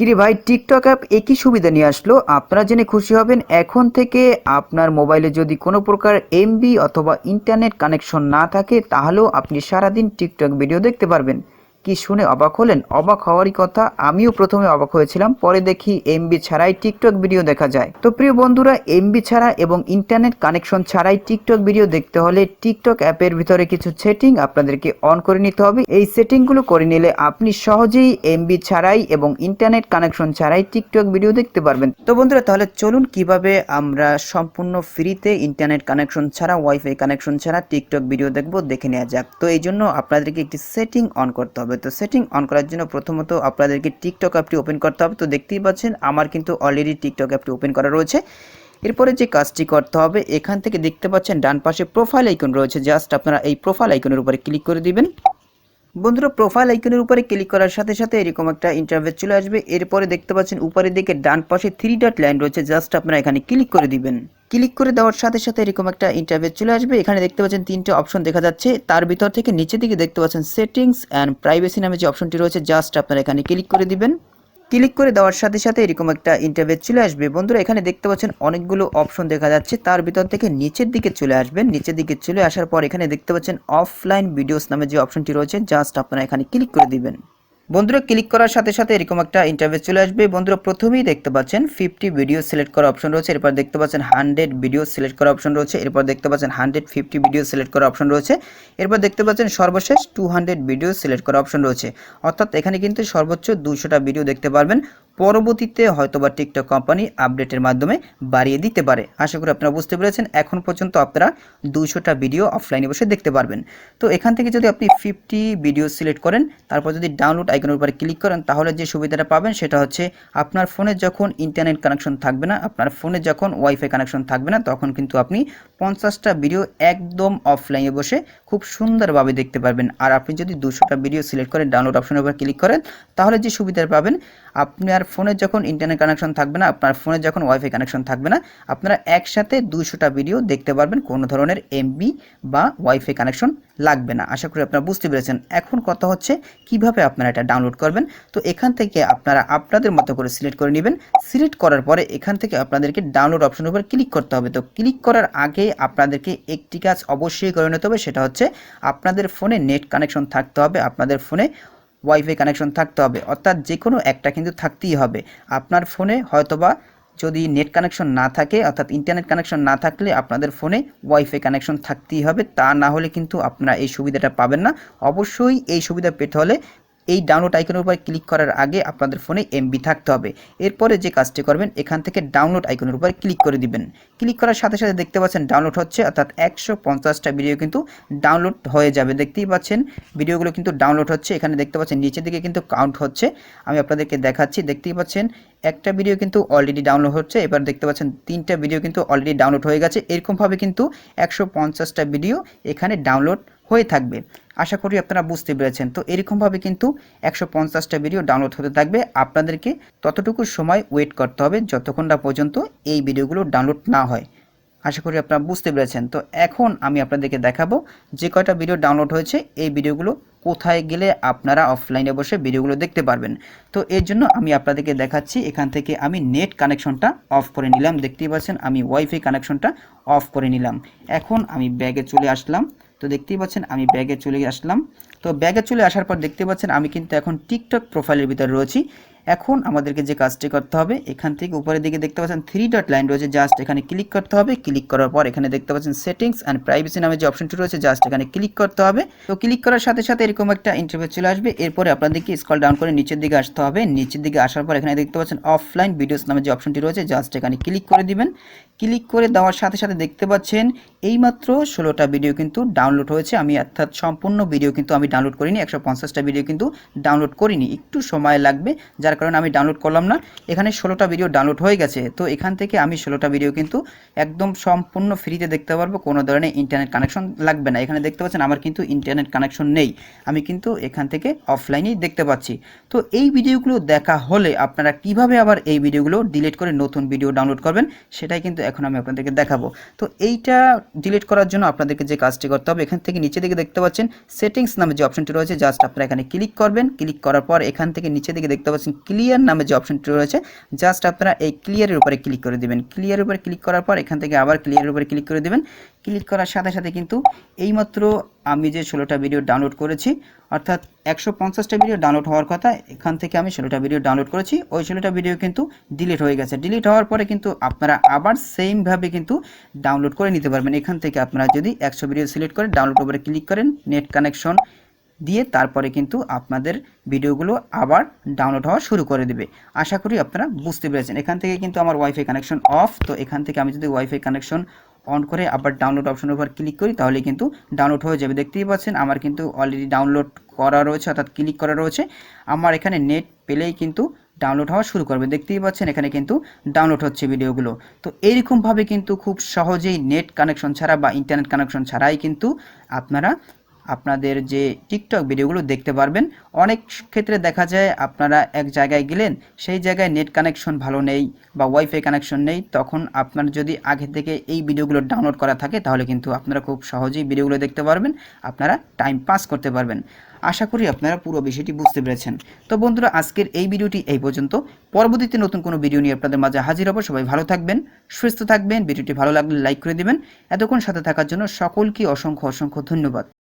কিরে ভাই, TikTok app একই সুবিধা নিয়ে আসলো। আপনারা জেনে খুশি হবেন, এখন থেকে আপনার মোবাইলে যদি কোনো প্রকার এমবি অথবা ইন্টারনেট কানেকশন না থাকে, তাহলেও আপনি সারাদিন টিকটক ভিডিও দেখতে পারবেন। কি শুনে অবাক হলেন? অবাক হওয়ারই কথা, আমিও প্রথমে অবাক হয়েছিলাম, পরে দেখি এমবি ছাড়াই টিকটক ভিডিও দেখা যায়। তো প্রিয় বন্ধুরা এমবি ছাড়া এবং ইন্টারনেট কানেকশন ছাড়াই টিকটক ভিডিও দেখতে হলে টিকটক অ্যাপের ভিতরে কিছু সেটিং আপনাদেরকে অন করে নিতে হবে। এই সেটিংগুলো করে নিলে আপনি সহজেই এমবি ছাড়াই এবং ইন্টারনেট কানেকশন ছাড়াই টিকটক ভিডিও দেখতে পারবেন। তো বন্ধুরা, তাহলে চলুন কীভাবে আমরা সম্পূর্ণ ফ্রিতে ইন্টারনেট কানেকশন ছাড়া ওয়াইফাই কানেকশন ছাড়া টিকটক ভিডিও দেখব, দেখে নেওয়া যাক। তো এই জন্য আপনাদেরকে একটি সেটিং অন করতে হবে। তো সেটিং অন করার জন্য প্রথমত আপনাদেরকে টিকটক অ্যাপটি ওপেন করতে হবে। তো দেখতেই পাচ্ছেন আমার কিন্তু অলরেডি টিকটক অ্যাপটি ওপেন করা রয়েছে। এরপরে যে কাজটি করতে হবে, এখান থেকে দেখতে পাচ্ছেন ডান পাশে প্রোফাইল আইকন রয়েছে। জাস্ট আপনারা এই প্রোফাইল আইকনের উপরে ক্লিক করে দিবেন। বন্ধুরা প্রোফাইল আইকনের উপরে ক্লিক করার সাথে সাথে এরকম একটা ইন্টারভেস চলে আসবে। এরপরে দেখতে পাচ্ছেন উপরের দিকে ডান পাশে থ্রি ডট লাইন রয়েছে। জাস্ট আপনারা এখানে ক্লিক করে দিবেন। ক্লিক করে দেওয়ার সাথে সাথে এরকম একটা ইন্টারভেস চলে আসবে। এখানে দেখতে পাচ্ছেন তিনটে অপশন দেখা যাচ্ছে। তার ভিতর থেকে নিচের দিকে দেখতে পাচ্ছেন সেটিংস অ্যান্ড প্রাইভেসি নামে যে অপশনটি রয়েছে জাস্ট আপনারা এখানে ক্লিক করে দিবেন। ক্লিক করে দেওয়ার সাথে সাথে এরকম একটা ইন্টারভেজ চলে আসবে। বন্ধুরা, এখানে দেখতে পাচ্ছেন অনেকগুলো অপশন দেখা যাচ্ছে। তার ভিতর থেকে নিচের দিকে চলে আসবেন। নিচের দিকে চলে আসার পর এখানে দেখতে পাচ্ছেন অফলাইন ভিডিওস নামে যে অপশনটি রয়েছে জাস্ট আপনারা এখানে ক্লিক করে দিবেন। বন্ধুরা ক্লিক করার সাথে সাথে এরকম একটা ইন্টারভেস চলে আসবে। বন্ধুরা, প্রথমেই দেখতে পাচ্ছেন ফিফটি ভিডিও সিলেক্ট করা অপশন রয়েছে। এরপর দেখতে পাচ্ছেন হান্ড্রেড ভিডিও সিলেক্ট করা অপশন রয়েছে। এরপর দেখতে পাচ্ছেন হান্ড্রেড ফিফটি ভিডিও সিলেক্ট করা অপশন রয়েছে। এরপর দেখতে পাচ্ছেন সর্বশেষ টু হান্ড্রেড ভিডিও সিলেক্ট করা অপশন রয়েছে। অর্থাৎ এখানে কিন্তু সর্বোচ্চ দুশোটা ভিডিও দেখতে পারবেন। পরবর্তীতে হয়তোবা টিকটক কোম্পানি আপডেটের মাধ্যমে বাড়িয়ে দিতে পারে। আশা করি আপনারা বুঝতে পেরেছেন। এখন পর্যন্ত আপনারা দুশোটা ভিডিও অফলাইনে বসে দেখতে পারবেন। তো এখান থেকে যদি আপনি ফিফটি ভিডিও সিলেক্ট করেন, তারপর যদি ডাউনলোড আইকনের উপরে ক্লিক করেন, তাহলে যে সুবিধাটা পাবেন সেটা হচ্ছে আপনার ফোনে যখন ইন্টারনেট কানেকশন থাকবে না, আপনার ফোনে যখন ওয়াইফাই কানেকশন থাকবে না, তখন কিন্তু আপনি পঞ্চাশটা ভিডিও একদম অফলাইনে বসে খুব সুন্দরভাবে দেখতে পারবেন। আর আপনি যদি দুশোটা ভিডিও সিলেক্ট করেন ডাউনলোড অপশনের উপর ক্লিক করেন, তাহলে যে সুবিধা পাবেন, আপনার ফোনে যখন ইন্টারনেট কানেকশন থাকবে না, আপনার ফোনে যখন ওয়াইফাই কানেকশন থাকবে না, আপনারা একসাথে দুশোটা ভিডিও দেখতে পারবেন কোনো ধরনের এমবি বা ওয়াইফাই কানেকশন লাগবে না। আশা করি আপনারা বুঝতে পেরেছেন। এখন কথা হচ্ছে কীভাবে আপনারা এটা ডাউনলোড করবেন। তো এখান থেকে আপনারা আপনাদের মতো করে সিলেক্ট করে নেবেন। সিলেক্ট করার পরে এখান থেকে আপনাদেরকে ডাউনলোড অপশনের উপর ক্লিক করতে হবে। তো ক্লিক করার আগে আপনাদেরকে একটি কাজ অবশ্যই করে নিতে হবে। সেটা হচ্ছে আপনাদের ফোনে নেট কানেকশন থাকতে হবে। আপনাদের ফোনে ওয়াইফাই কানেকশন থাকতে হবে। অর্থাৎ যে কোনো একটা কিন্তু থাকতেই হবে। আপনার ফোনে হয়তোবা যদি নেট কানেকশন না থাকে, অর্থাৎ ইন্টারনেট কানেকশন না থাকলে আপনাদের ফোনে ওয়াইফাই কানেকশন থাকতেই হবে। তা না হলে কিন্তু আপনারা এই সুবিধাটা পাবেন না। অবশ্যই এই সুবিধা পেতে হলে এই ডাউনলোড আইকনের উপর ক্লিক করার আগে আপনাদের ফোনে এমবি থাকতে হবে। এরপরে যে কাজটি করবেন, এখান থেকে ডাউনলোড আইকনের উপর ক্লিক করে দিবেন। ক্লিক করার সাথে সাথে দেখতে পাচ্ছেন ডাউনলোড হচ্ছে, অর্থাৎ একশো পঞ্চাশটা ভিডিও কিন্তু ডাউনলোড হয়ে যাবে। দেখতেই পাচ্ছেন ভিডিওগুলো কিন্তু ডাউনলোড হচ্ছে। এখানে দেখতে পাচ্ছেন নিচের দিকে কিন্তু কাউন্ট হচ্ছে। আমি আপনাদেরকে দেখাচ্ছি, দেখতেই পাচ্ছেন একটা ভিডিও কিন্তু অলরেডি ডাউনলোড হচ্ছে। এবার দেখতে পাচ্ছেন তিনটা ভিডিও কিন্তু অলরেডি ডাউনলোড হয়ে গেছে। এরকমভাবে কিন্তু একশো পঞ্চাশটা ভিডিও এখানে ডাউনলোড হয়ে থাকবে। আশা করি আপনারা বুঝতে পেরেছেন। তো এরকমভাবে কিন্তু একশো পঞ্চাশটা ভিডিও ডাউনলোড হতে থাকবে। আপনাদেরকে ততটুকু সময় ওয়েট করতে হবে যতক্ষণ না পর্যন্ত এই ভিডিওগুলো ডাউনলোড না হয়। আশা করি আপনারা বুঝতে পেরেছেন। তো এখন আমি আপনাদেরকে দেখাবো যে কয়টা ভিডিও ডাউনলোড হয়েছে, এই ভিডিওগুলো কোথায় গেলে আপনারা অফলাইনে বসে ভিডিওগুলো দেখতে পারবেন। তো এর জন্য আমি আপনাদেরকে দেখাচ্ছি, এখান থেকে আমি নেট কানেকশনটা অফ করে নিলাম। দেখতেই পাচ্ছেন, আমি ওয়াইফাই কানেকশনটা অফ করে নিলাম। এখন আমি ব্যাগে চলে আসলাম। তো দেখতেই পাচ্ছেন আমি ব্যাগে চলে আসলাম। তো ব্যাগে চলে আসার পর দেখতে পাচ্ছেন আমি কিন্তু এখন টিকটক প্রোফাইলের ভিতরে রয়েছি। এখন আমাদেরকে যে কাজটি করতে হবে, এখান থেকে উপরের দিকে দেখতে পাচ্ছেন থ্রি ডট লাইন রয়েছে জাস্ট এখানে ক্লিক করতে হবে। ক্লিক করার পর এখানে দেখতে পাচ্ছেন সেটিংস অ্যান্ড প্রাইভেসি নামে যে অপশনটি রয়েছে জাস্ট এখানে ক্লিক করতে হবে। তো ক্লিক করার সাথে সাথে এরকম একটা ইন্টারভিউ চলে আসবে। এরপরে আপনাদেরকে স্কল ডাউন করে নিচের দিকে আসতে হবে। নিচের দিকে আসার পর এখানে দেখতে পাচ্ছেন অফলাইন ভিডিওস নামে যে অপশনটি রয়েছে জাস্ট এখানে ক্লিক করে দিবেন। ক্লিক করে দেওয়ার সাথে সাথে দেখতে পাচ্ছেন এইমাত্র ষোলোটা ভিডিও কিন্তু ডাউনলোড হয়েছে। আমি অর্থাৎ সম্পূর্ণ ভিডিও কিন্তু আমি ডাউনলোড করিনি, একশো পঞ্চাশটা ভিডিও কিন্তু ডাউনলোড করিনি। একটু সময় লাগবে, যার কারণে আমি ডাউনলোড করলাম না। এখানে ষোলোটা ভিডিও ডাউনলোড হয়ে গেছে, তো এখান থেকে আমি ষোলোটা ভিডিও কিন্তু একদম সম্পূর্ণ ফ্রিতে দেখতে পারব। কোনো ধরনের ইন্টারনেট কানেকশন লাগবে না। এখানে দেখতে পাচ্ছেন আমার কিন্তু ইন্টারনেট কানেকশন নেই। আমি কিন্তু এখান থেকে অফলাইনেই দেখতে পাচ্ছি। তো এই ভিডিওগুলো দেখা হলে আপনারা কীভাবে আবার এই ভিডিওগুলো ডিলিট করে নতুন ভিডিও ডাউনলোড করবেন, সেটাই কিন্তু এখন আমি আপনাদেরকে দেখাবো। তো এইটা ডিলিট করার জন্য আপনাদেরকে যে কাজটি করতে হবে, এখান থেকে নিচে দিকে দেখতে পাচ্ছেন সেটিংস নামে যে অপশনটি রয়েছে জাস্ট আপনারা এখানে ক্লিক করবেন। ক্লিক করার পর এখান থেকে নিচে দিকে দেখতে পাচ্ছেন ক্লিয়ার নামে যে অপশনটি রয়েছে জাস্ট আপনারা এই ক্লিয়ারের উপরে ক্লিক করে দেবেন। ক্লিয়ারের উপরে ক্লিক করার পর এখান থেকে আবার ক্লিয়ারের উপরে ক্লিক করে দিবেন। ক্লিক করার সাথে সাথে কিন্তু এইমাত্র আমি যে ষোলোটা ভিডিও ডাউনলোড করেছি, অর্থাৎ একশো পঞ্চাশটা ভিডিও ডাউনলোড হওয়ার কথা, এখান থেকে আমি ষোলোটা ভিডিও ডাউনলোড করেছি। ওই ষোলোটা ভিডিও কিন্তু ডিলিট হয়ে গেছে। ডিলিট হওয়ার পরে কিন্তু আপনারা আবার সেমভাবে কিন্তু ডাউনলোড করে নিতে পারবেন। এখান থেকে আপনারা যদি একশো ভিডিও সিলেক্ট করে ডাউনলোড উপরে ক্লিক করেন নেট কানেকশন দিয়ে তারপরে কিন্তু আপনাদের ভিডিওগুলো আবার ডাউনলোড হওয়া শুরু করে দেবে। আশা করি আপনারা বুঝতে পেরেছেন। এখান থেকে কিন্তু আমার ওয়াইফাই কানেকশন অফ তো এখান থেকে আমি যদি ওয়াইফাই কানেকশন অন করে আবার ডাউনলোড অপশনের উপর ক্লিক করি, তাহলে কিন্তু ডাউনলোড হয়ে যাবে। দেখতেই পাচ্ছেন, আমার কিন্তু অলরেডি ডাউনলোড করা রয়েছে, অর্থাৎ ক্লিক করা রয়েছে। আমার এখানে নেট পেলেই কিন্তু ডাউনলোড হওয়া শুরু করবে। দেখতেই পাচ্ছেন, এখানে কিন্তু ডাউনলোড হচ্ছে ভিডিওগুলো। তো এইরকমভাবে কিন্তু খুব সহজেই নেট কানেকশন ছাড়া বা ইন্টারনেট কানেকশন ছাড়াই কিন্তু আপনারা আপনাদের যে টিকটক ভিডিওগুলো দেখতে পারবেন, অনেক ক্ষেত্রে দেখা যায় আপনারা এক জায়গায় গেলেন, সেই জায়গায় নেট কানেকশন ভালো নেই বা ওয়াইফাই কানেকশন নেই, তখন আপনার যদি আগে থেকে এই ভিডিওগুলো ডাউনলোড করা থাকে, তাহলে কিন্তু আপনারা খুব সহজেই ভিডিওগুলো দেখতে পারবেন, আপনারা টাইম পাস করতে পারবেন। আশা করি আপনারা পুরো বিষয়টি বুঝতে পেরেছেন। তো বন্ধুরা, আজকের এই ভিডিওটি এই পর্যন্ত। পরবর্তীতে নতুন কোনো ভিডিও নিয়ে আপনাদের মাঝে হাজির হব। সবাই ভালো থাকবেন, সুস্থ থাকবেন, ভিডিওটি ভালো লাগলে লাইক করে দিবেন। এতক্ষণ সাথে থাকার জন্য সকলকে অসংখ্য অসংখ্য ধন্যবাদ।